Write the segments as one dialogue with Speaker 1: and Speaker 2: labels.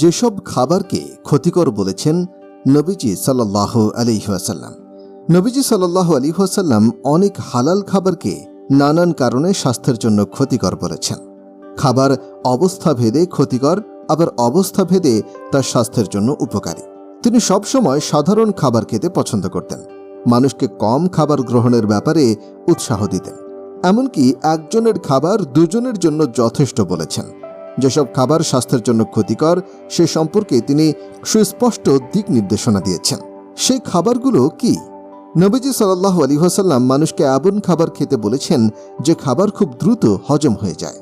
Speaker 1: যেসব খাবারকে ক্ষতিকর বলেছেন নবীজি সাল্লাহ আলিহাসাল্লাম নবীজি সাল্লাহ আলিহাসাল্লাম অনেক হালাল খাবারকে নানান কারণে স্বাস্থ্যের জন্য ক্ষতিকর বলেছেন। খাবার অবস্থা ভেদে ক্ষতিকর, আবার অবস্থা ভেদে তার স্বাস্থ্যের জন্য উপকারী। তিনি সবসময় সাধারণ খাবার খেতে পছন্দ করতেন। মানুষকে কম খাবার গ্রহণের ব্যাপারে উৎসাহ দিতেন। এমনকি একজনের খাবার দুজনের জন্য যথেষ্ট বলেছেন। যেসব খাবার স্বাস্থ্যের জন্য ক্ষতিকর, সে সম্পর্কে তিনি সুস্পষ্ট দিক নির্দেশনা দিয়েছেন। সেই খাবারগুলো কি? নবীজি সাল্লাহ আলী হাসাল্লাম মানুষকে এমন খাবার খেতে বলেছেন যে খাবার খুব দ্রুত হজম হয়ে যায়।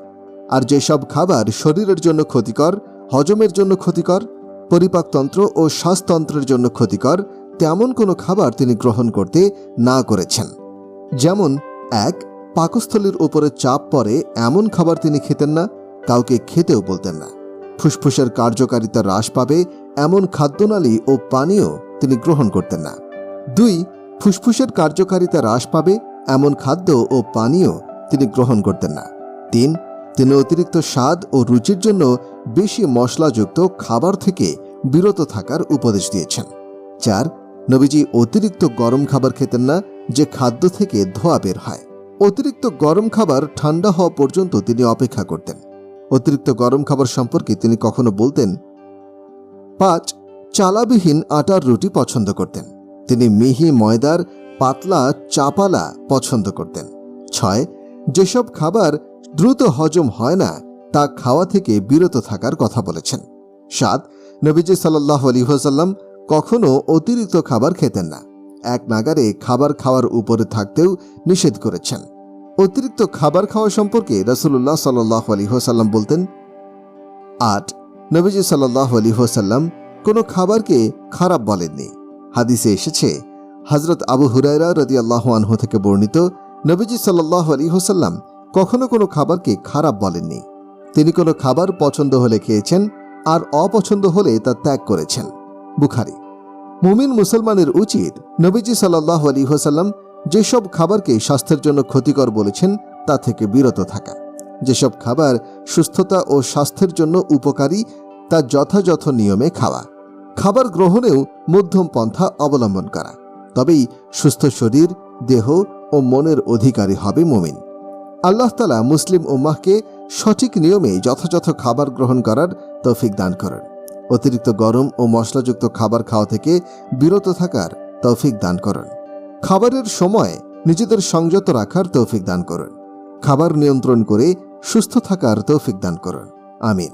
Speaker 1: আর যেসব খাবার শরীরের জন্য ক্ষতিকর, হজমের জন্য ক্ষতিকর পরিপাকতন্ত্র ও শ্বাসতন্ত্রের জন্য ক্ষতিকর, তেমন কোনো খাবার তিনি গ্রহণ করতে না করেছেন। যেমন, এক, পাকস্থলীর উপরে চাপ পড়ে এমন খাবার তিনি খেতেন না। কাউকে খেতেও বলতেন না। ফুসফুসের কার্যকারিতা হ্রাস পাবে এমন খাদ্যনালী ও পানীয় তিনি গ্রহণ করতেন না। দুই, ফুসফুসের কার্যকারিতা হ্রাস পাবে এমন খাদ্য ও পানীয় তিনি গ্রহণ করতেন না। তিন, তিনি অতিরিক্ত স্বাদ ও রুচির জন্য বেশি মশলাযুক্ত খাবার থেকে বিরত থাকার উপদেশ দিয়েছেন। চার, নবীজি অতিরিক্ত গরম খাবার খেতেন না, যে খাদ্য থেকে ধোয়া বের হয়। অতিরিক্ত গরম খাবার ঠান্ডা হওয়া পর্যন্ত তিনি অপেক্ষা করতেন। অতিরিক্ত গরম খাবার সম্পর্কে তিনি কখনো বলতেন, পাঁচ, চালাবিহীন আটার রুটি পছন্দ করতেন। তিনি মিহি ময়দার পাতলা চাপালা পছন্দ করতেন। ছয়, যেসব খাবার দ্রুত হজম হয় না, তা খাওয়া থেকে বিরত থাকার কথা বলেছেন। সাত, নবীজি সাল্লাহ আলী হোসাল্লাম কখনো অতিরিক্ত খাবার খেতেন না। এক নাগারে খাবার খাওয়ার উপরে থাকতেও নিষেধ করেছেন। অতিরিক্ত খাবার খাওয়া সম্পর্কে রসুল্লাহ সাল্লাহ আলী হোসাল্লাম বলতেন, আট, নবীজি সাল্লাহ আলী হোসাল্লাম কোনো খাবারকে খারাপ বলেননি। হাদিসে এসেছে হজরত আবু হুরায়রা রদি আল্লাহ আনহু থেকে বর্ণিত, নবীজি সাল্লাহ আলী হোসাল্লাম কখনো কোনো খাবারকে খারাপ বলেননি। তিনি কোনো খাবার পছন্দ হলে খেয়েছেন আর অপছন্দ হলে তা ত্যাগ করেছেন। বুখারি। মুমিন মুসলমানের উচিত নবীজি সাল্লাহ আলী হোসাল্লাম যেসব খাবারকে স্বাস্থ্যের জন্য ক্ষতিকর বলেছেন, তা থেকে বিরত থাকা। যেসব খাবার সুস্থতা ও স্বাস্থ্যের জন্য উপকারী, তা যথাযথ নিয়মে খাওয়া। খাবার গ্রহণেও মধ্যম পন্থা অবলম্বন করা। তবেই সুস্থ শরীর, দেহ ও মনের অধিকারী হবে মুমিন। আল্লাহ তালা মুসলিম উম্মাহকে সঠিক নিয়মে যথাযথ খাবার গ্রহণ করার তৌফিক দান করেন। অতিরিক্ত গরম ও মশলাযুক্ত খাবার খাওয়া থেকে বিরত থাকার তৌফিক দান করেন। খাবারের সময় নিজেদের সংযত রাখার তৌফিক দান করুন। খাবার নিয়ন্ত্রণ করে সুস্থ থাকার তৌফিক দান করুন। আমিন।